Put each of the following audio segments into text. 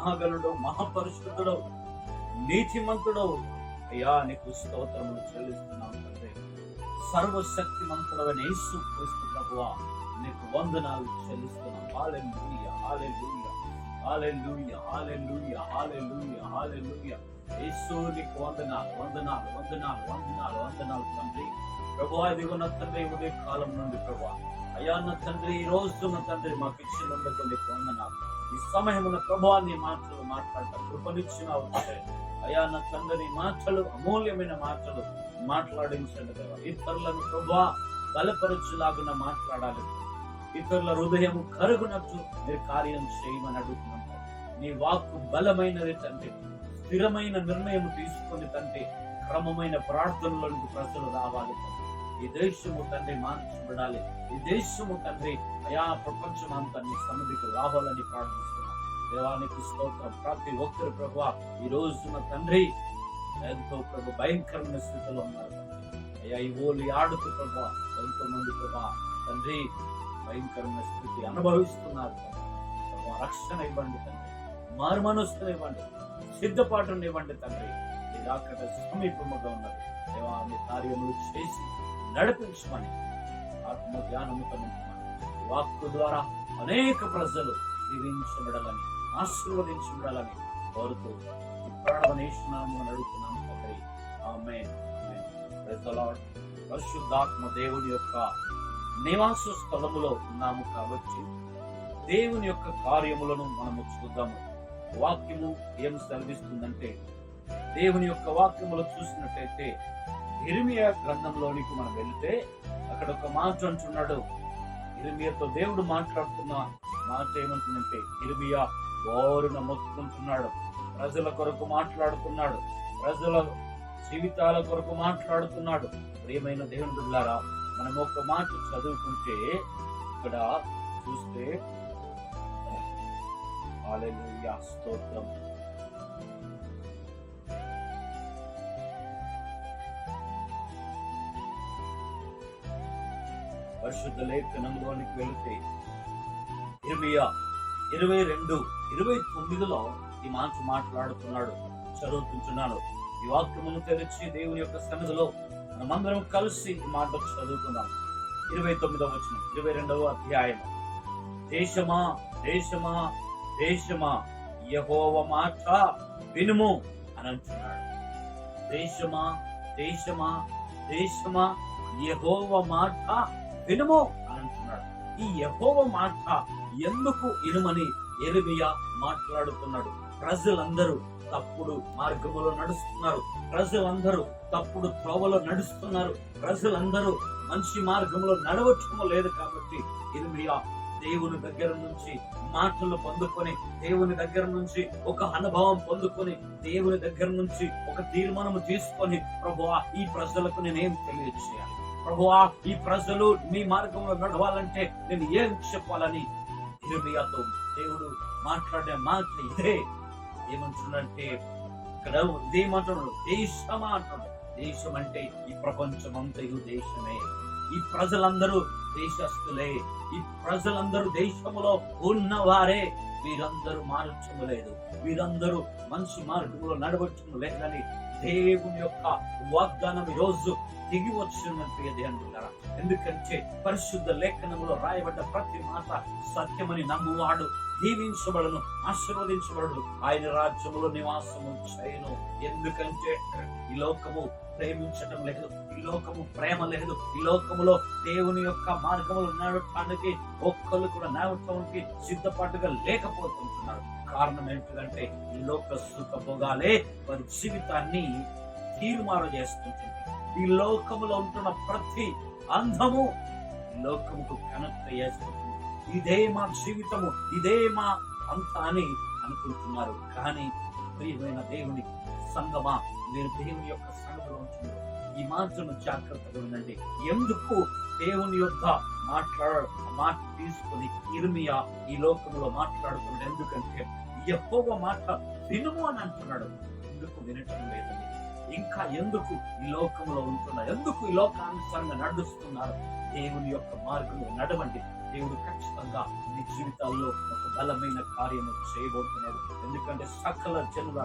మహాగణుడు మహాపరిశుద్ధుడు నీతిమంతుడు అయ్యా నీకు స్తోత్రములు చెల్లిస్తున్నాం తండ్రి. సర్వశక్తిమంతుడవని యేసు క్రీస్తు ప్రభువా నీకు వందనాలు చెల్లిస్తున్నాం. Hallelujah hallelujah hallelujah hallelujah hallelujah hallelujah Yesu నీకు వందనాలు వందనాలు వందనాలు వందనాలు వందనాలు తండ్రి. ప్రభు ఇదిగో నా తండ్రి ఉదయ కాలం నుండి ప్రభు అయ్యా నా తండ్రి ఈ రోజు నా తండ్రి మాకు ఇచ్చినందుకు నీకు వందనాలు. ఈ సమయమున ప్రభా నీ మాటలు మాట్లాడతాం. కృపనిచ్చినావు అయా అయ్యా నా తండ్రి మాటలు అమూల్యమైన మాటలు మాట్లాడించండి దేవా ఇతరులను ప్రభా బలపరచులాగున మాట్లాడాలి. ఇతరుల హృదయం కరుగునట్టు మీరు కార్యం చేయమని అడుగుతున్నాం నీ వాక్కు బలమైనది తండ్రి. స్థిరమైన నిర్ణయం తీసుకొని తండ్రి క్రమమైన ప్రార్థనలోనికి ప్రజలు రావాలి ఈ దేశము తండ్రి మార్చబడాలి ఈ దేశము తండ్రి అయా ప్రపంచం అంతా నీ సన్నిధికి రావాలని ప్రార్థిస్తున్నాం. దేవానికి స్తోత్రం. ప్రతి ఒక్కరు ప్రభు ఈ రోజున తండ్రి ఎంతో ప్రభు భయంకరమైన స్థితిలో ఉన్నారు. అయ్యా ఈ ఓలి ఆడుతూ ప్రభా ఎంతో మంది ప్రభా తండ్రి భయంకరమైన స్థితి అనుభవిస్తున్నారు రక్షణ ఇవ్వండి తండ్రి. మారు మనస్సులు ఇవ్వండి. సిద్ధపాటును ఇవ్వండి తండ్రి. ఈ సమీపముగా ఉన్నది. దేవా మీ కార్యములు చేసి నడిపించమని ఆత్మ జ్ఞానముతో నింపమని వాక్కు ద్వారా అనేక ప్రజలు దీవించబడాలని ఆశీర్వదించబడాలని కోరుతూ ఈ ప్రాణవనేషనాము అడుగుతున్నాం ఆమె ఆమేన్. పరిశుద్ధాత్మ దేవుని యొక్క నివాస స్థలములో ఉన్నాము కాబట్టి దేవుని యొక్క కార్యములను మనము చూద్దాము. వాక్యము ఏం సెలవిస్తుందంటే దేవుని యొక్క వాక్యములు చూసినట్టయితే హిరిమియా గ్రంథంలోనికి మనం వెళితే అక్కడ ఒక మాట అంటున్నాడు. ఇరిమియాతో దేవుడు మాట్లాడుతున్న. మాట ఏమంటుందంటే ఇరిమియా బోరున మొత్తుకుంటున్నాడు. ప్రజల కొరకు మాట్లాడుతున్నాడు. ప్రజల జీవితాల కొరకు మాట్లాడుతున్నాడు. ప్రియమైన దేవుని బిడ్డలారా మనం ఒక మాట చదువుకుంటే ఇక్కడ చూస్తే స్తోత్రం. పరిశుద్ధ లేఖనంలోనికి వెళితే ఇరవై ఇరవై రెండు ఇరవై తొమ్మిదిలో ఈ మాట మాట్లాడుతున్నాడు. చదువుకుంటున్నాను ఈ వాక్యమును తెరిచి దేవుని యొక్క సన్నిధిలో మనమందరం కలిసి ఈ మాట చదువుకున్నాం ఇరవై తొమ్మిదవ వచనం ఇరవై రెండవ అధ్యాయం దేశమా దేశమా దేశమా యహోవ మాట వినుము అని అంటున్నాడు. దేశమా దేశమా దేశమా యహోవ మాట వినుము అని అంటున్నాడు. ఈ యహోవ మాట ఎందుకు ఇనుమని ఎరిమియా మాట్లాడుతున్నాడు? ప్రజలందరూ తప్పుడు మార్గములో నడుస్తున్నారు. ప్రజలందరూ తప్పుడు త్రోవలో నడుస్తున్నారు. ప్రజలందరూ మంచి మార్గంలో నడవటము లేదు కాబట్టి ఇర్మియా దేవుని దగ్గర నుంచి మాటలు పొందుకొని దేవుని దగ్గర నుంచి ఒక అనుభవం పొందుకొని దేవుని దగ్గర నుంచి ఒక తీర్మానం తీసుకొని ప్రభు ఈ ప్రజలకు నేనేం తెలియజేయాలి? ప్రభువా ఈ ప్రజలు మీ మార్గంలో నడవాలంటే నేను ఏం చెప్పాలని ఇర్మియాతో దేవుడు మాట్లాడే మాట ఇదే. ఏమంటున్నాడంటే ఇక్కడ ఇదేమంటున్నాడు దేశమా అంటున్నాడు దేశం అంటే ఈ ప్రపంచం అంతయు దేశమే. ఈ ప్రజలందరూ దేశస్తులే ఈ ప్రజలందరూ దేశములో ఉన్నవారే. వీరందరూ మార్చము లేదు. వీరందరూ మంచి మార్గంలో నడవచ్చు లేదని దేవుని యొక్క వాగ్దానం ఈ రోజు దిగి వచ్చిన ప్రియ దేవులారా ఎందుకంటే పరిశుద్ధ లేఖనంలో రాయబడ్డ ప్రతి మాట సత్యమని నమ్మువాడు దీవించబడను ఆశీర్వదించబడడు. ఆయన రాజ్యములో నివాసము చేయను. ఎందుకంటే ఈ లోకము ప్రేమించటం లేదు ఈ లోకము ప్రేమ లేదు ఈ లోకములో దేవుని యొక్క మార్గములు నడవటానికి ఒక్కరు కూడా నడవటానికి సిద్ధపాటుగా లేకపోతుంటున్నారు. కారణం ఏంటంటే ఈ లోక సుఖ భోగాలే వారి జీవితాన్ని తీర్మానం చేస్తుంటుంది. ఈ లోకములో ఉంటున్న ప్రతి అంధము లోకముకు కనెక్ట్ అయ్యేస్తుంది ఇదే మా జీవితము ఇదే మా అంత అని అనుకుంటున్నారు. కానీ ప్రియమైన దేవుని సంగమా మీరు దేవుని యొక్క సంఘంలో ఈ మాటను జాగ్రత్తగా ఉండండి. ఎందుకు దేవుని యొక్క మాట్లాడ మాట తీసుకుని ఇర్మియా ఈ లోకంలో మాట్లాడుతున్నాడు ఎందుకంటే ఎక్కువ మాట వినుము అని అంటున్నాడు. ఎందుకు వినటం లేదండి? ఇంకా ఎందుకు ఈ లోకంలో ఉంటున్నారు ఎందుకు ఈ లోకానుసారంగా నడుస్తున్నారు? దేవుని యొక్క మార్గంలో నడవండి. దేవుడు ఖచ్చితంగా మీ జీవితాల్లో ఒక బలమైన కార్యము చేయబోతున్నాడు ఎందుకంటే సకల జనుల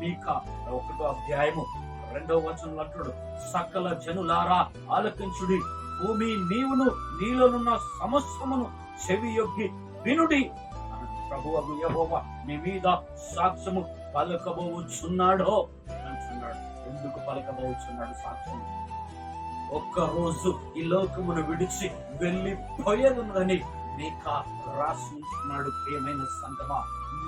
మీక ఒకటో అధ్యాయము రెండవ వచనంలో అంటున్నాడు సకల జనులారా ఆలకించుడి. భూమి నీవును నీలోనున్న సమస్తమును చెవి యొగ్గి వినుడి ప్రభు యహోవా మీ మీద సాక్ష్యము పలకబోచున్నాడో. ఎందుకు పలకబోచున్నాడు సాక్ష్యం ఒక్క రోజు ఈ లోకమును విడిచి వెళ్ళిపోయేదున్నదని మీక రాసి ప్రియమైన సంగమా.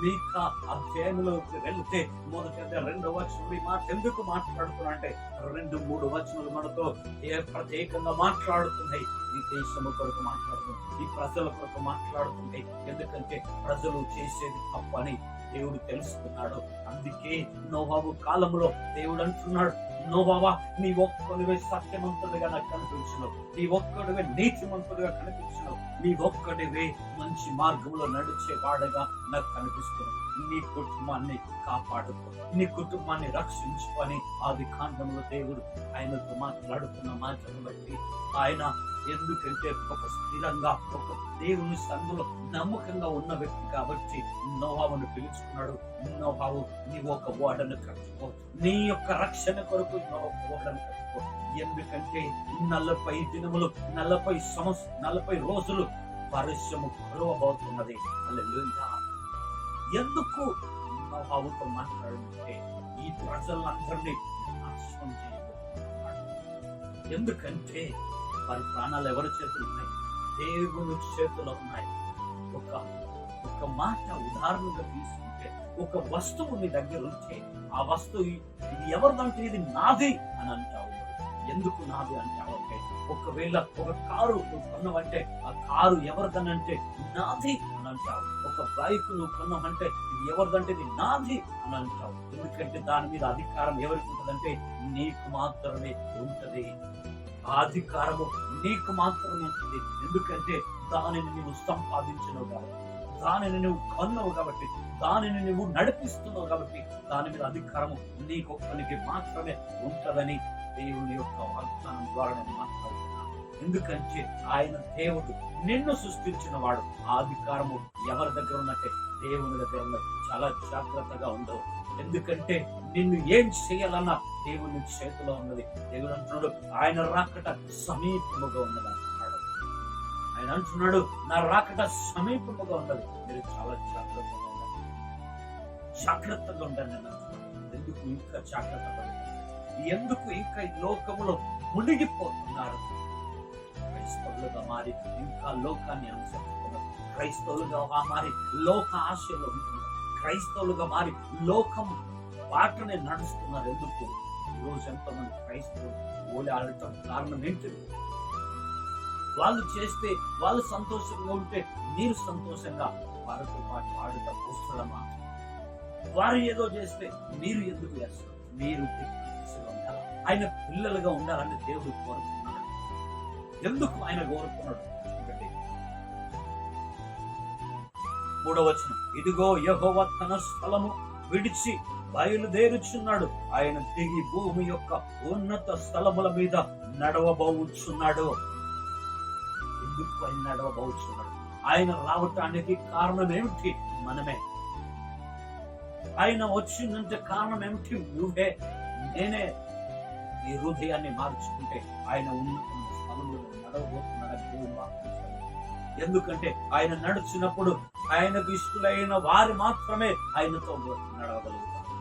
మీక అధ్యాయంలోకి వెళ్తే మొదటి రెండవ వచనం మాట ఎందుకు మాట్లాడుతున్నా అంటే రెండు మూడు వచనాలు మనతో ఏ ప్రత్యేకంగా మాట్లాడుతున్నాయి? ఈ దేశము కొరకు మాట్లాడుతుంది ఈ ప్రజల కొరకు మాట్లాడుతుంది. ఎందుకంటే ప్రజలు చేసేది తప్పని దేవుడు తెలుసుకున్నాడు. అందుకే నోబాబు కాలంలో దేవుడు అంటున్నాడు నోబాబా నీ ఒక్కడివే సత్యవంతుడిగా నాకు కనిపించను. నీ ఒక్కడివే నీతిమంతుడిగా కనిపించను. నీ ఒక్కడివే మంచి మార్గంలో నడిచే వాడగా నాకు కనిపిస్తుంది నీ కుటుంబాన్ని కాపాడుకో. నీ కుటుంబాన్ని రక్షించుకొని ఆది కాండంలో దేవుడు ఆయనతో మాట్లాడుతున్న మాటను బట్టి ఆయన ఎందుకంటే ఒక స్థిరంగా ఒక దేవుని సంఘంలో నమ్మకంగా ఉన్న వ్యక్తి కాబట్టి నోహావును పిలుచుకున్నాడు. నోహావు నీ ఒక ఓడను కట్టుకో. నీ యొక్క రక్షణ కొరకు ఒక ఓడను కట్టుకో. ఎందుకంటే నలభై దినములు నలభై సంవత్సరం నలభై రోజులు పరిశ్రమ కొలవబోతున్నది హల్లెలూయా. ఎందుకు నోహావుతో మాట్లాడుతుంటే ఈ ప్రజలందరినీ నాశనం చేయబోతున్నాడు ఎందుకంటే వారి ప్రాణాలు ఎవరి చేతులు ఉన్నాయి? దేవుని చేతిలో ఉన్నాయి. ఒక ఒక మాట ఉదాహరణగా తీసుకుంటే ఒక వస్తువు నీ దగ్గర ఉంటే ఆ వస్తువు ఇది ఎవరిదంటే ఇది నాది అని అంటావు. ఎందుకు నాది అంటావు అంటే ఒకవేళ ఒక కారు నువ్వు కొన్నావంటే ఆ కారు ఎవరిదనంటే నాది అని అంటావు ఒక బైక్ నువ్వు కొన్నావంటే ఇది ఎవరిదంటే ఇది నాది అని అంటావు ఎందుకంటే దాని మీద అధికారం ఎవరికి ఉంటుందంటే నీకు మాత్రమే ఉంటది. ఆ అధికారము నీకు మాత్రమే ఉంటుంది. ఎందుకంటే దానిని నువ్వు సంపాదించినవు కాబట్టి దానిని నువ్వు కన్నావు కాబట్టి దానిని నువ్వు నడిపిస్తున్నావు కాబట్టి దాని మీద అధికారము నీకొక్కనికి మాత్రమే ఉంటదని దేవుని యొక్క వాగ్దానం ద్వారా నేను మాట్లాడుతున్నాను. ఎందుకంటే ఆయన దేవుడు నిన్ను సృష్టించిన వాడు. ఆ అధికారము ఎవరి దగ్గర ఉన్నట్టే? దేవుని దగ్గర ఉన్నది. చాలా జాగ్రత్తగా ఉండవు. ఎందుకంటే నిన్ను ఏం చేయాలన్నా దేవుని చేతిలో ఉన్నది. దేవుడు అంటున్నాడు ఆయన రాకట సమీపముగా ఉన్నది అంటున్నాడు. ఆయన అంటున్నాడు నా రాకట సమీపముగా ఉన్నది. మీరు చాలా జాగ్రత్తగా ఉండాలి జాగ్రత్తగా ఉండాలి నేను ఎందుకు ఇంకా జాగ్రత్త పడుతుంది ఎందుకు ఇంకా ఈ లోకములో మునిగిపోతున్నారు? క్రైస్తవులుగా మారి ఇంకా లోకాన్ని అనుసరిస్తున్నారు. క్రైస్తవులుగా మారి లోక ఆశలు క్రైస్తవులుగా మారి లోకం బాటనే నడుస్తున్నారు. ఎందుకు? ఈరోజు ఎంతమంది క్రైస్తవులు ఓలి ఆడటం కారణం ఏంటి? వాళ్ళు చేస్తే వాళ్ళు సంతోషంగా ఉంటే మీరు సంతోషంగా వారితో పాటు ఆడటం అవసరమా వారు ఏదో చేస్తే మీరు ఎందుకు చేస్తారు? మీరు ఆయన పిల్లలుగా ఉండాలని దేవుడు కోరుతున్నాడు ఎందుకు ఆయన కోరుకున్నాడు? చూడండి మూడవ వచనం ఇదిగో యహోవ తన స్థలము విడిచి బయలుదేరుచున్నాడు. ఆయన దిగి భూమి యొక్క ఉన్నత స్థలముల మీద నడవబోచున్నాడు. ఎందుకు ఆయన నడవబోచున్నాడు? ఆయన రావటానికి కారణం ఏమిటి? మనమే. ఆయన వచ్చిందంటే కారణం ఏమిటి? నువ్వే నేనే. ఈ హృదయాన్ని మార్చుకుంటే ఆయన ఉన్నత స్థలంలో నడవబోతున్నాడని దేవుడు వాక్యం ఎందుకంటే ఆయన నడుచున్నప్పుడు ఆయనకు ఇష్టలైన వారు మాత్రమే ఆయనతో నడవగలుగుతారు.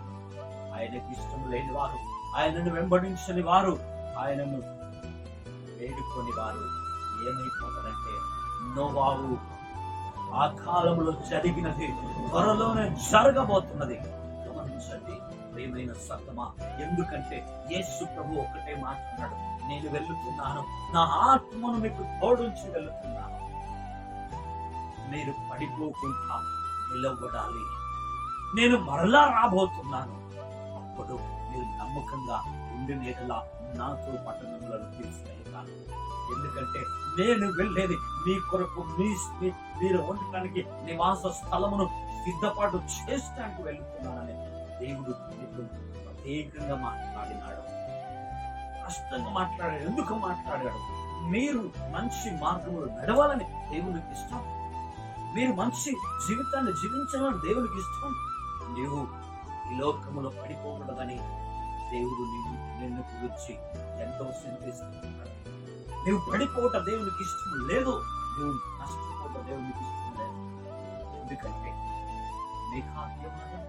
ఆయనకు ఇష్టం లేని వారు ఆయనను వెంబడించని వారు ఆయనను వేడుకొని వారు ఏమైపోతారంటే నోవావు ఆ కాలంలో జరిగినది త్వరలోనే జరగబోతున్నది. గమనించండి. ప్రియమైన సత్తమా ఎందుకంటే యేసు ప్రభు ఒకటే మాట్లాడు. నేను వెళ్తున్నాను నా ఆత్మను మీకు తోడుంచి వెళ్తున్నాను మీరు పడిపోకుండా నిలవడాలి. నేను మరలా రాబోతున్నాను. అప్పుడు మీరు నమ్మకంగా ఉండి నేటలా నాతో పట్టణంలో తీసుకెళ్తాను ఎందుకంటే నేను వెళ్ళేది మీ కొరకు మీ మీరు ఉండటానికి నివాస స్థలమును సిద్ధపాటు చేసడానికి వెళ్తున్నానని దేవుడు నీతో ప్రత్యేకంగా మాట్లాడినాడు. స్పష్టంగా మాట్లాడాడు ఎందుకు మాట్లాడాడు? మీరు మంచి మార్గంలో నడవాలని దేవునికి ఇష్టం. మీరు మంచి జీవితాన్ని జీవించాలని దేవునికి ఇష్టం. నీవు ఈ లోకంలో పడిపోకూడదని దేవుడు నిన్ను నిన్ను గురించి ఎంతో చింతిస్తున్నాడు నీవు పడిపోవట దేవునికి ఇష్టం లేదు. నువ్వు నష్టపోవట దేవునికి ఇష్టం లేదు. ఎందుకంటే నీ కార్యమైన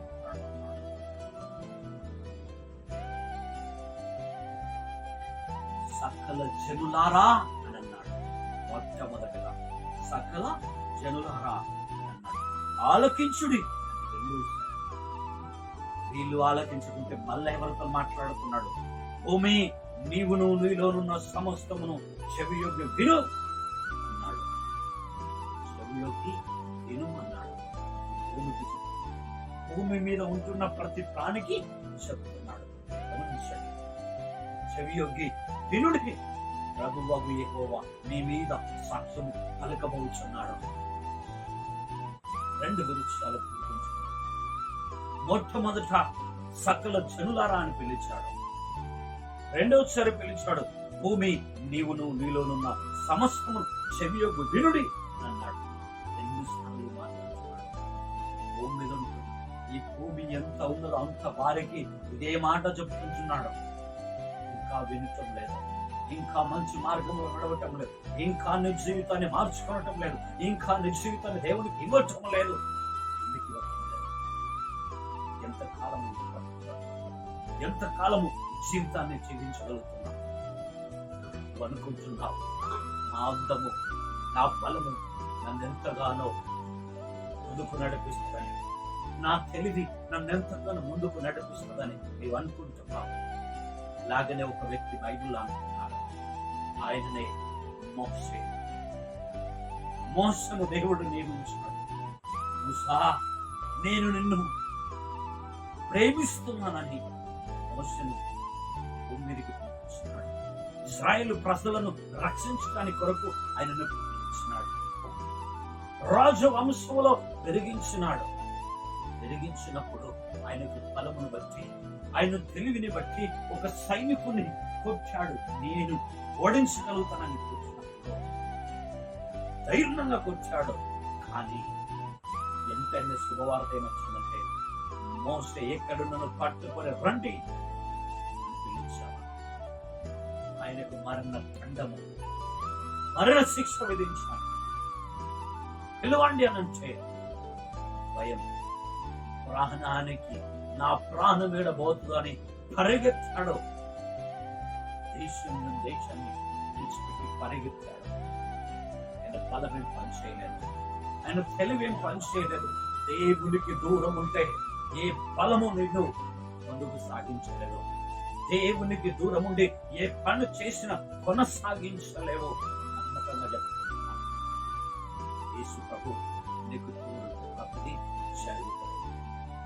సకల జనులారా అని అన్నాడు. మొట్టమొదటగా సకల జనులారా అని ఆలకించుడి వీళ్ళు. ఆలకించుకుంటే మళ్ళీ ఎవరితో మాట్లాడుతున్నాడు? భూమి నీవును నీలోనున్న సమస్తమును చెవియొగ్గి విను అన్నాడు. చెవియోగి విను అన్నాడు. భూమికి భూమి మీద ఉంటున్న ప్రతి ప్రాణికి చెప్తున్నాడు చెవియొగ్గి వినుడి ప్రభువగు ఎక్కువ మీ మీద సాక్ష్యం పలకబోచున్నాడు. రెండు విరుచాలు మొట్టమొదట సకల జనులారా అని పిలిచాడు. రెండవసారి పిలిచాడు భూమి నీవును నీలోనున్న సమస్తము చెవియొగ్గు వినుడి అన్నాడు. రెండు భూమి మీద ఈ భూమి ఎంత ఉన్నదో అంత వారికి ఇదే మాట చెప్పుకుంటున్నాడు. ఇంకా వినటం లేదు. ఇంకా మంచి మార్గంలో నడవటం లేదు. ఇంకా నీ జీవితాన్ని మార్చుకోవటం లేదు. ఇంకా నీ జీవితాన్ని దేవునికి ఇవ్వటం లేదు. ఎందుకు ఇవ్వటం ఎంత కాలము ఎంత కాలము జీవితాన్ని జీవించగలుగుతున్నావు నువ్వు అనుకుంటున్నావు నా అందము నా బలము నన్ను ఎంతగానో ముందుకు నడిపిస్తుందని నా తెలివి నన్ను ఎంతగానో ముందుకు నడిపిస్తుందని నీవు అనుకుంటున్నావు. లాగనే ఒక వ్యక్తి బైబిల్ అనుకున్నాడు ఆయననే మోసే మోసము దేవుడు నియమించాడు మూసా నేను నిన్ను ప్రేమిస్తున్నానని మోసను భూమి పంపించినాడు ఇస్రాయేల్ ప్రజలను రక్షించడానికి కొరకు ఆయనను పంపించినాడు రాజు వంశంలో పెరిగించినాడు. వెలిగించినప్పుడు ఆయన ఫలమును బట్టి ఆయన తెలివిని బట్టి ఒక సైనికుని కొట్టాడు. నేను ఓడించగలుగుతానని ధైర్యంగా కొట్టాడు. కానీ ఎంతైనా శుభవార్త ఏమొచ్చిందంటే మోసే ఎక్కడున్నను పట్టుకొని రండి ఆయనకు మరణ దండము మరణ శిక్ష విధించాను పిలవండి అనంటే భయం. ప్రాణానికి నా ప్రాణం వీడబోతుందని పరిగెత్తాడు. దేశం దేశాన్ని విడిచిపెట్టి పరిగెత్తాడు. ఆయన బలమేం పనిచేయలేదు. ఆయన తెలివేం పనిచేయలేదు. దేవునికి దూరం ఉంటే ఏ బలము నిన్ను ముందుకు సాగించలేదు దేవునికి దూరం ఉండి ఏ పని చేసినా కొనసాగించలేవు. నమ్మకంగా చెప్తున్నాను. యేసు ప్రభు నీకు దూరం ప్రతిదీ జరుగుతుంది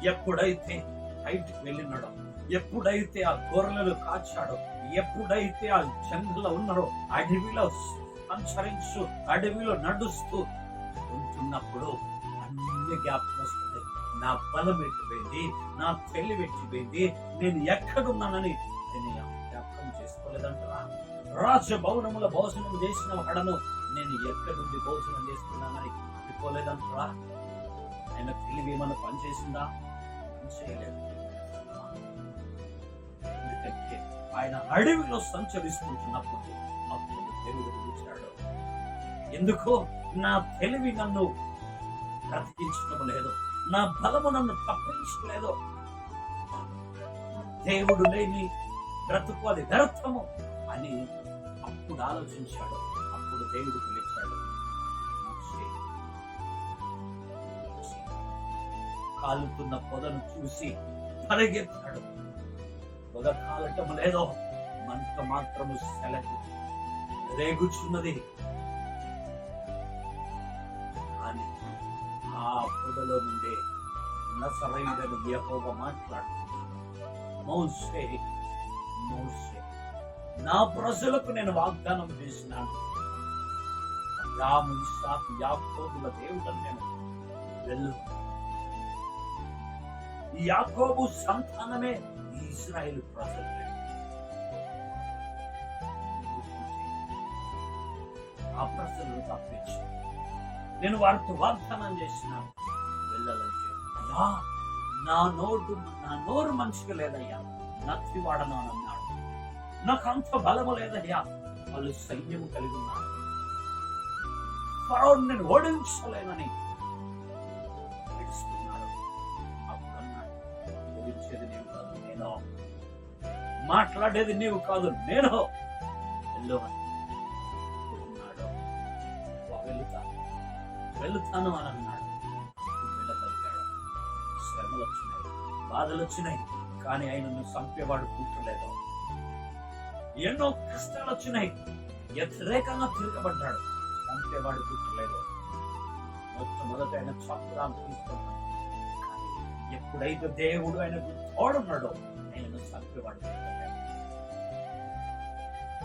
ఎప్పుడైతే బయటికి వెళ్ళినాడో ఎప్పుడైతే ఆ గొర్రెలు కాచాడో ఎప్పుడైతే ఆ జంగల్లో ఉన్నాడో అడవిలో సంచరించు అడవిలో నడుస్తూ ఉంటున్నప్పుడు అన్ని జ్ఞాపకం వస్తుంది. నా బలం ఎట్టిపోయింది నా తెలివి ఎట్టిపోయింది నేను ఎక్కడున్నానని నేను జ్ఞాపకం చేసుకోలేదంటారా రాజభవనముల భోజనం చేసిన వాడను నేను ఎక్కడుండి భోజనం చేస్తున్నానని అనుకోలేదంటారా ఆయన తెలివి ఏమైనా పనిచేసిందా? చేయలేదు. ఎందుకంటే ఆయన అడవిలో సంచరిస్తుంటున్నప్పుడు అప్పుడు దేవుడు పిలిచాడు ఎందుకు నా తెలివి నన్ను బ్రతికించడం లేదు. నా బలము నన్ను తప్పించలేదు దేవుడు లేని బ్రతుకు అది వ్యర్థము అని అప్పుడు ఆలోచించాడు. అప్పుడు దేవుడికి కాలుతున్న పొదను చూసి పరిగెత్తాడు. పొద కాలటం లేదో మంట మాత్రము సెలకు రేగుచున్నది. కానీ ఆ పొదలో నుండే నసరైన యహోవ మాట్లాడు మోసే మోసే నా ప్రజలకు నేను వాగ్దానం చేసినాను. రాము ఇస్సాకు యాకోబుల దేవుడని నేను వెళ్ళు. యాకోబు సంతానమే ఇస్రాయేల్ ప్రజలు ఆ ప్రజలను తప్పించు నేను వారితో వాగ్దానం చేసిన వెళ్ళాలని అయ్యా నా నోటు నా నోరు మనిషికి లేదయ్యా. నత్తి వాడను అన్నాడు. నాకు అంత బలము లేదయ్యా. వాళ్ళు సైన్యము కలిగి ఉన్నారు. ఫరోని నేను ఓడించలేనని మాట్లాడేది నీవు కాదు నేను. వెళ్ళు. అని ఉన్నాడు వెళుతాను వెళుతాను అని అన్నాడు. వెళ్ళగలిగాడు. శ్రమలు వచ్చినాయి బాధలు వచ్చినాయి కానీ ఆయనను చంపేవాడు కూర్చోలేదు ఎన్నో కష్టాలు వచ్చినాయి వ్యతిరేకంగా తిరగబడ్డాడు. చంపేవాడు కూర్చోలేదు మొట్టమొదట ఆయన చక్రాలు తీసుకున్నాడు ఎప్పుడైతే దేవుడు ఆయనకు తోడున్నాడో ఆయనను చంపేవాడు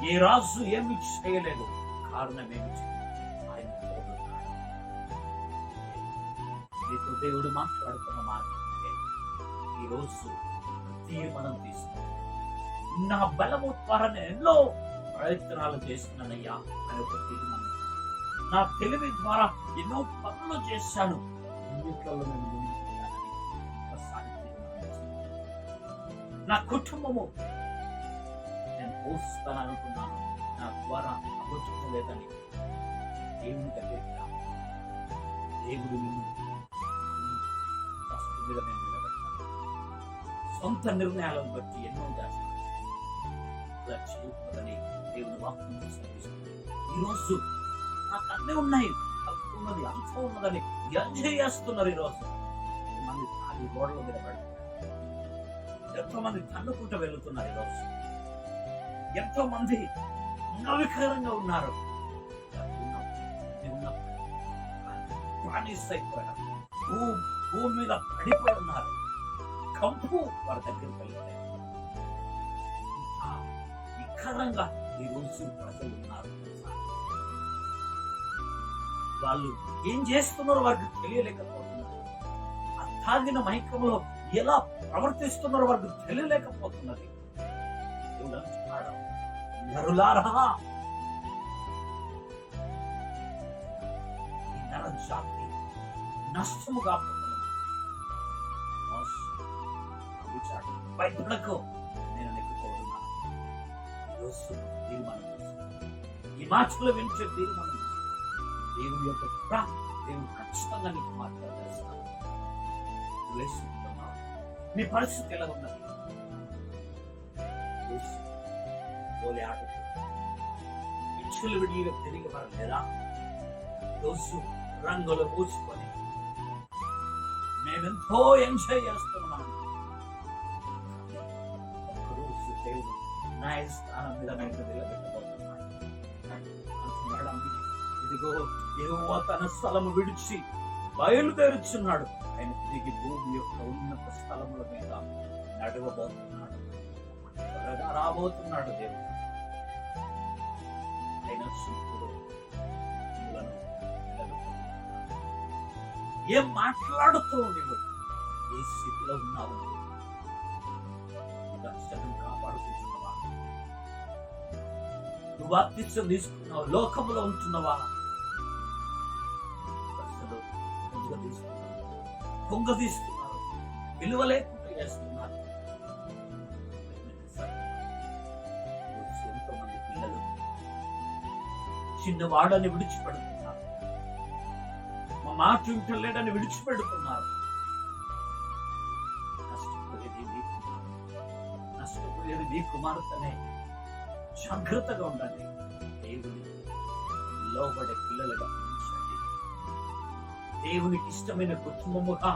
ఈ రాజు ఏమి చేయలేదు. కారణం ఏమి ఆయన తోడున్నాడు నీతో దేవుడు మాట్లాడుతున్న మాట ఏంటంటే, ఈరోజు తీర్మానం తీసుకో. నా బలము ద్వారా ఎన్నో ప్రయత్నాలు చేస్తున్నానయ్యా అని ఒక తీర్మానం. నా తెలివి ద్వారా ఎన్నో పనులు చేశాను. అన్నిట్లలో నేను నా కుటుంబము పోస్తాననుకున్నాను. నా ద్వారా అబద్ధం దేవుని దగ్గరికి దేవుడు సొంత నిర్ణయాలను బట్టి ఎన్నో చేస్తాను ఇలా చేయకూడదని దేవుని వాక్యం ఈరోజు నాకు అన్నీ ఉన్నాయి. తక్కువ ఉన్నది అంత ఉన్నదని ఎంజాయ్ చేస్తున్నారు ఈరోజు. మంది ఖాళీ గోడల మీద పడుతున్నారు ఎంతో మంది తన్నుకుంటూ వెళ్తున్నారు ఈరోజు. ఎంతో మంది నవికారంగా ఉన్నారు ప్రాణిస్తైపోయారు భూ భూమి మీద పడిపోయి ఉన్నారు. కంపు వారి దగ్గరికి వెళ్తాయి వికారంగా ఈ రోజు ప్రజలు ఉన్నారు. వాళ్ళు ఏం చేస్తున్నారో వారికి తెలియలేకపోతున్నారు. ఆ తాగిన మైకంలో ఎలా ప్రవర్తిస్తున్నారో వారికి తెలియలేకపోతున్నది దేవుడు అంటున్నాడు, నరులారా నర జాతి నష్టముగా భయపడకు నేను నీకు తోడున్నాను తీర్మానం తీసుకో. ఈ మాటలు వింటే తీర్మానం దేవుని యొక్క ప్రా దేవుడు ఖచ్చితంగా నీకు మాట్లాడేస్తాను వేసుకుంటున్నావు నీ పరిస్థితి ఎలా ఉన్నది? పోలే ఆట ఇచ్చులు విడిగా తిరిగి రోజు రంగులు పూసుకొని మేమెంతో ఎంజాయ్ చేస్తున్నాం. దేవుడు నా స్థానం మీద నేను అంటున్నాడు ఇదిగో ఏవో తన స్థలము విడిచి బయలుదేరుచున్నాడు. ఆయన తిరిగి భూమి యొక్క ఉన్నత స్థలముల మీద నడవబోతున్నాడు. త్వరగా రాబోతున్నాడు దేవుడు. ఆయన చూపుడు ఏం మాట్లాడుతూ నీవు? ఏ స్థితిలో ఉన్నావు? నువ్వు? రక్షణను కాపాడుకుంటున్నావా? నువ్వు బాప్తిస్తం తీసుకున్నావు లోకంలో ఉంటున్నావా? ప్రజలు కొంగ తీసుకున్నారు కొంగ తీసుకున్నారు విలువ లేకుండా చేస్తున్నావు. చిన్నవాడని విడిచిపెడుతున్నారు. మా మాట వింటలేడని విడిచిపెడుతున్నారు. నష్టపోయేది మీ నష్టపోయేది మీ కుమార్తెనే. జాగ్రత్తగా ఉండండి. దేవుని లోబడే పిల్లలుగా ఉంచండి దేవునికి ఇష్టమైన కుటుంబముగా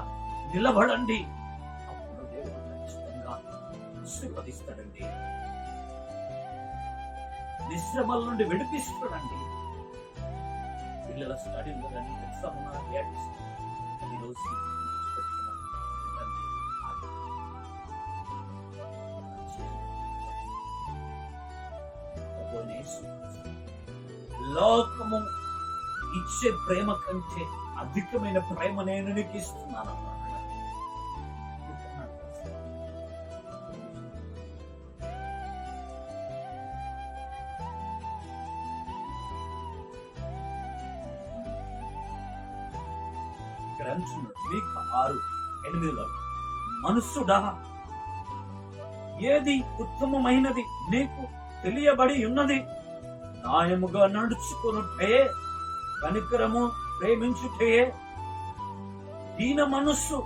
నిలబడండి. అప్పుడు దేవుడు ఖచ్చితంగా ఆశీర్వదిస్తాడండి. నిశ్రమల నుండి విడిపిస్తాడండి పిల్లల స్టడీలో ఉందని ఎగ్జామ్ ఉన్నదని ఈరోజు లోకము ఇచ్చే ప్రేమ కంటే అధికమైన ప్రేమ నేను నీకు ఇస్తున్నాను ఆరు ఎనిమిదిలో మనుషుడా ఏది ఉత్తమమైనది నీకు తెలియబడి ఉన్నది? న్యాయముగా నడుచుకున్నట్టే కనికరము ప్రేమించుటే దీన మనస్సు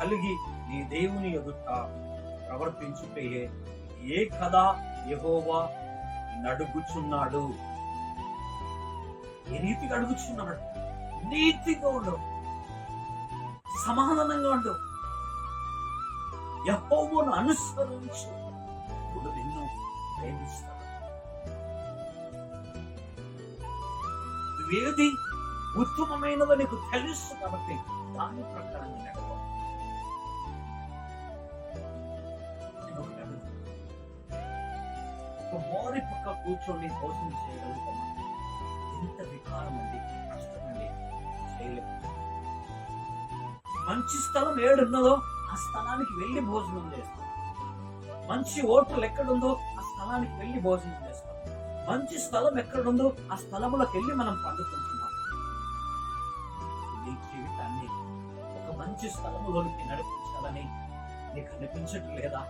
కలిగి నీ దేవుని ఎదుట ప్రవర్తించుటే ఏ కథ యహోవా నడుగుచున్నాడు? ఏ రీతిగా అడుగుచున్నాడు నీతిగా ఉండవు సమాధానంగా ఉండవు. యహోవను అనుసరించు. ఇప్పుడు నిన్ను ప్రేమిస్తాడు నువ్వేది ఉత్తమమైనదో నీకు తెలుసు కాబట్టి దాని ప్రకారం నడవ ఒక మోరి పక్క కూర్చొని భోజనం చేయగలుగుతామా? ఎంత వికారం అండి కష్టం అండి చేయలేము. మంచి స్థలం ఏడున్నదో ఆ స్థలానికి వెళ్ళి భోజనం చేస్తాం. మంచి హోటల్ ఎక్కడుందో ఆ స్థలానికి వెళ్ళి భోజనం చేస్తాం. మంచి స్థలం ఎక్కడుందో ఆ స్థలంలోకి వెళ్ళి మనం పండుకుంటున్నాం. నీ జీవితాన్ని ఒక మంచి స్థలంలోనికి నడిపించాలని నీకు అనిపించట్లేదా?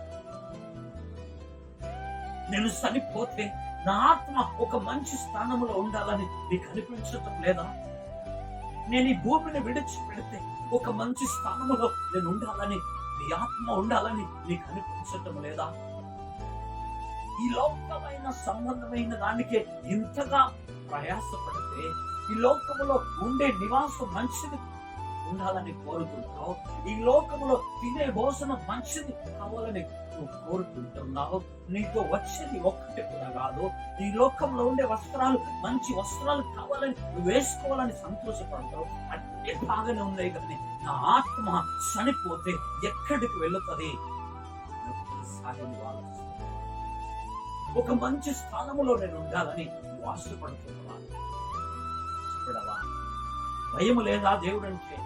నేను చనిపోతే నా ఆత్మ ఒక మంచి స్థానంలో ఉండాలని నీకు అనిపించటం లేదా? నేను ఈ భూమిని విడిచి పెడితే ఒక మంచి స్థానంలో నేను ఉండాలని నీ ఆత్మ ఉండాలని నీకు అనిపించటం లేదా? ఈ లోకమైన సంబంధమైన దానికే ఇంతగా ప్రయాసపడితే ఈ లోకములో ఉండే నివాసం మంచిది ఉండాలని కోరుకుంటున్నావు. ఈ లోకంలో తినే భోజనం మంచిది కావాలని నువ్వు కోరుకుంటున్నావు. నీతో వచ్చేది ఒక్కటి కూడా కాదు. ఈ లోకంలో ఉండే వస్త్రాలు మంచి వస్త్రాలు కావాలని నువ్వు వేసుకోవాలని సంతోషపడతావు. అన్ని బాగానే ఉన్నాయి కానీ నా ఆత్మ చనిపోతే ఎక్కడికి వెళుతుంది? ఒక మంచి స్థానములో నేను ఉండాలని నువ్వు ఆశపడుతున్నావా? భయం లేదా దేవుడు అంటే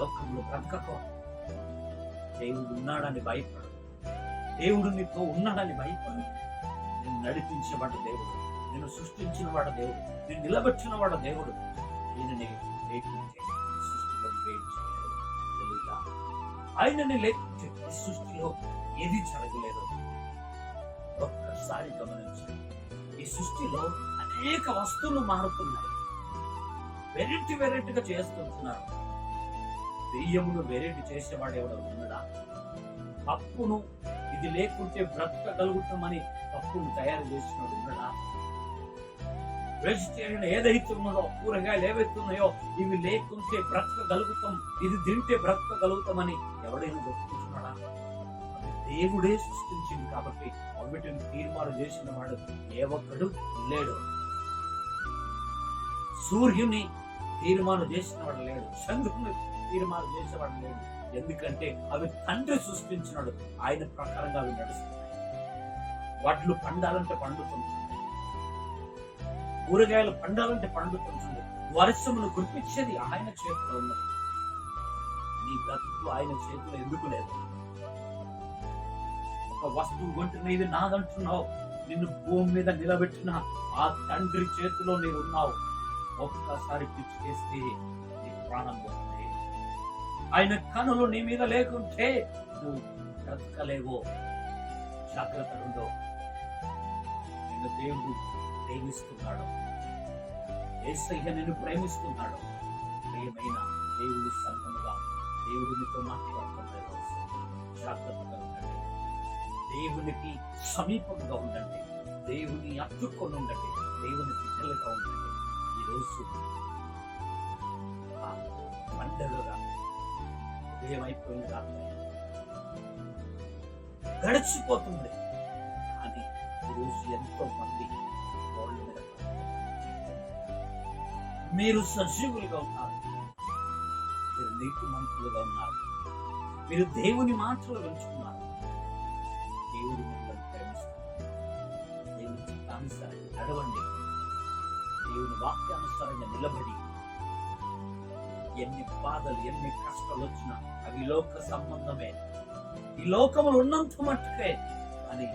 లోకంలో బ్రతకకో దేవుడు ఉన్నాడని భయపడు. దేవుడు నీతో ఉన్నాడని భయపడు. నేను నడిపించేవాడు దేవుడు నేను సృష్టించిన వాడు దేవుడు. నేను నిలబెట్టిన వాడు దేవుడు. ఈయనని సృష్టిలో వేరు ఆయనని లేకుంటే ఈ సృష్టిలో ఏది జరగలేదు. ఒక్కసారి గమనించండి. ఈ సృష్టిలో అనేక వస్తువులు మారుతున్నాయి. వెరైటీ వెరైటీగా చేస్తుంటున్నారు. దెయ్యమును వెరైటీ చేసేవాడు ఎవడో ఉన్నాడా? తప్పును ఇది లేకుంటే బ్రతకగలుగుతామని పప్పును తయారు చేసినాడు ఉన్నాడా? వెజిటేరియన్ ఏదైతే ఉన్నదో కూరగాయలు ఏవైతే ఉన్నాయో ఇవి లేకుంటే బ్రతకగలుగుతాం ఇది తింటే బ్రతకగలుగుతామని ఎవడైనా గుర్తుంటున్నాడా దేవుడే సృష్టించింది కాబట్టి అవిటిని తీర్మానం చేసిన వాడు ఏ ఒక్కడు లేడు. సూర్యుని తీర్మానం చేసిన వాడు లేడు. చంద్రుని తీర్మానం చేసేవాడు ఎందుకంటే అవి తండ్రి సృష్టించినాడు. ఆయన ప్రకారంగా అవి నడుస్తున్నాయి. వడ్లు పండాలంటే పండుతుంది. కూరగాయలు పండాలంటే పండుతుంది. వర్షమును గుర్తించేది ఆయన చేతిలో ఉన్నది. నీ బ్రతుకు ఆయన చేతిలో ఎందుకు లేదు? ఒక వస్తువు కొంటున్న ఇది నాదంటున్నావు. నిన్ను భూమి మీద నిలబెట్టిన ఆ తండ్రి చేతిలో నీవు ఉన్నావు ఒక్కసారి పిచ్చికేస్తే నీ ప్రాణం పోతుంది. ఆయన కనులు నీ మీద లేకుంటే నువ్వు బ్రతకలేవో. జాగ్రత్త ఉండో. నిన్ను దేవుడు ప్రేమిస్తున్నాడు. ఏసయ్య నిన్ను ప్రేమిస్తున్నాడు. ప్రియమైన దేవుడి సంఘముగా దేవుడినితో మాట్లాడుతున్నాడు జాగ్రత్తగా ఉండండి. దేవునికి సమీపంగా ఉండండి. దేవుని అత్తుకొని ఉండండి. దేవుని బిడ్డలుగా ఉండండి. ఈరోజు మండలుగా పండగగా ఉదయమైపోయింది రాత్రి గడిచిపోతుంది. కానీ ఈరోజు ఎంతో మంది మీరు సజీవులుగా ఉన్నారు. మీరు నీతి మంతులుగా ఉన్నారు. మీరు దేవుని మాటలు పెంచుకున్నారు దేవుడు మిమ్మల్ని ప్రేమిస్తున్నారు దేవుని చిత్తానుసారంగా నడవండి. దేవుని వాక్యానుసారంగా నిలబడి ఎన్ని బాధలు ఎన్ని కష్టాలు వచ్చినా అవి లోక సంబంధమే. ఈ లోకములు ఉన్నంత మట్టుకే అని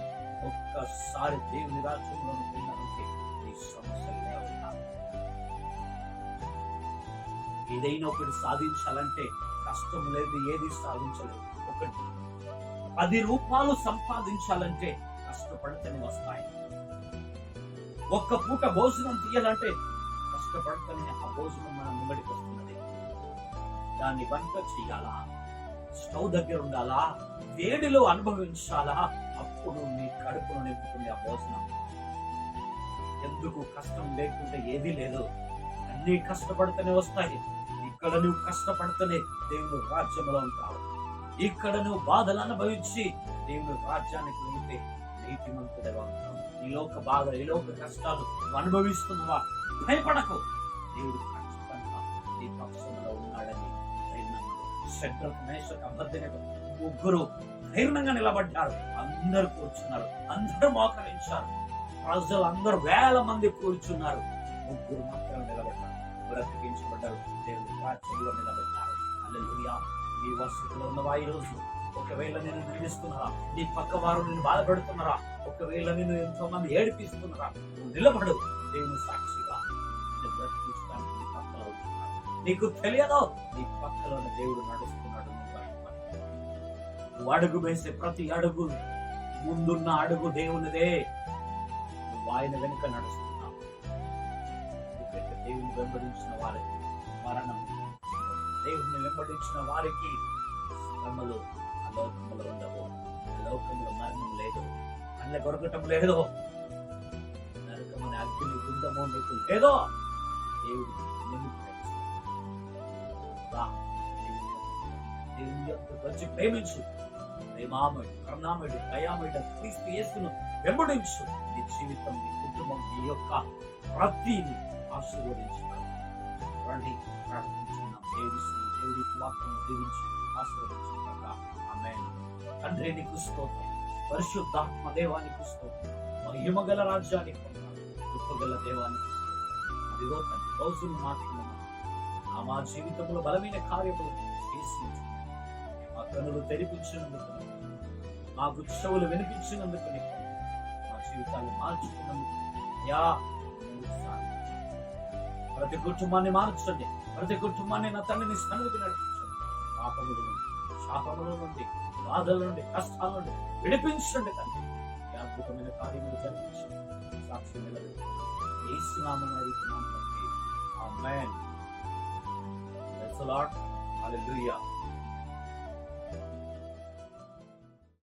ఒక్కసారి దేవుని రాజ్యంలో పోయినారంటే నీ సమస్యలే లేవున్నా ఏదైనా ఒకటి సాధించాలంటే కష్టం లేదు ఏది సాధించలేదు. ఒకటి పది రూపాయలు సంపాదించాలంటే కష్టపడితేనే వస్తాయి. ఒక్క పూట భోజనం తీయాలంటే కష్టపడితేనే ఆ భోజనం దాన్ని వంట చేయాలా? స్టవ్ దగ్గర ఉండాలా? వేడిలో అనుభవించాలా? అప్పుడు నీ కడుపును నింపుతుంది ఆ భోజనం. ఎందుకు కష్టం లేకుంటే ఏదీ లేదు. అన్ని కష్టపడితేనే వస్తాయి. ఇక్కడ నువ్వు కష్టపడితేనే దేవుడు రాజ్యంలో ఉంటావు. ఇక్కడ నువ్వు బాధలు అనుభవించి దేవుడు రాజ్యానికి వెళ్తే నీతిమంతుడిగా ఉంటావు ఈ లోక బాధ ఈ లోక కష్టాలు నువ్వు అనుభవిస్తున్నావా? భయపడకు. దేవుడు శత్రుకు మేషకు అబద్ధనకు ముగ్గురు ధైర్యంగా నిలబడ్డారు. అందరు కూర్చున్నారు. అందరూ మోకరించారు. ప్రజలు అందరూ వేల మంది కూర్చున్నారు. ముగ్గురు మాత్రం నిలబడ్డారు. బ్రతికించబడ్డారు. దేవుడు రాజ్యంలో నిలబడ్డారు. అల్లెలుయా నీ వసతిలో ఉన్నవా ఈ రోజు ఒకవేళ నేను నిందిస్తున్నారా నీ పక్క వారు నేను బాధపడుతున్నారా? ఒకవేళ నేను ఎంతో మంది ఏడిపిస్తున్నారా? నువ్వు నిలబడు. దేవుని సాక్షిగా నీకు తెలియదో. నీ పక్కలో ఉన్న దేవుడు నడుస్తున్నాడు నువ్వు అడుగు వేసే ప్రతి అడుగు ముందున్న అడుగు దేవునిదే. నువ్వు ఆయన వెనుక నడుస్తున్నావు. దేవుని వెంబడించిన వారికి మరణం. దేవుని వెంబడించిన వారికి శ్రమలు అలోకములు ఉండవు. ఆ మరణం లేదు. అన్న కొరకటం లేదు. నరకమని అగ్ని గుండము నీకు లేదో దేవుడు నిమిత్తం రా, దేవుని యొక్క వచ్చి ప్రేమించు. ప్రేమామయుడు కరుణామయుడు దయామయుడు క్రీస్తు యేసును వెంబడించు. నీ జీవితం నీ కుటుంబం నీ యొక్క ప్రతిని ఆశీర్వదించు రండి ప్రార్థించుకున్నాం దేవుడి దేవుడి వాక్యం దీవించి ఆశీర్వదించుగాక ఆమేన్. తండ్రి నీకు స్తోత్రం. పరిశుద్ధాత్మ దేవానికి స్తోత్రం. మహిమగల రాజ్యానికి గొప్పగల దేవానికి స్తోత్రం. అదిగో తండ్రి రోజులు మాత్రమే మా జీవితంలో బలమైన కార్యములు చేసి మా కనులు తెరిపించినందుకు మాకు చెవులు వినిపించినందుకు మా జీవితాలు మార్చుకున్నందుకు యా ప్రతి కుటుంబాన్ని మార్చండి. ప్రతి కుటుంబాన్ని నా తండ్రిని సన్నిధికి నడిపించండి. పాపముల నుండి శాపముల నుండి బాధల నుండి కష్టాల నుండి విడిపించండి తండ్రి అద్భుతమైన కార్యములు జరిపించండి. సాక్షి నిలబెట్టి ఏసునామని అడుగుతున్నాం తండ్రి ఆమేన్. Thanks a lot. Hallelujah.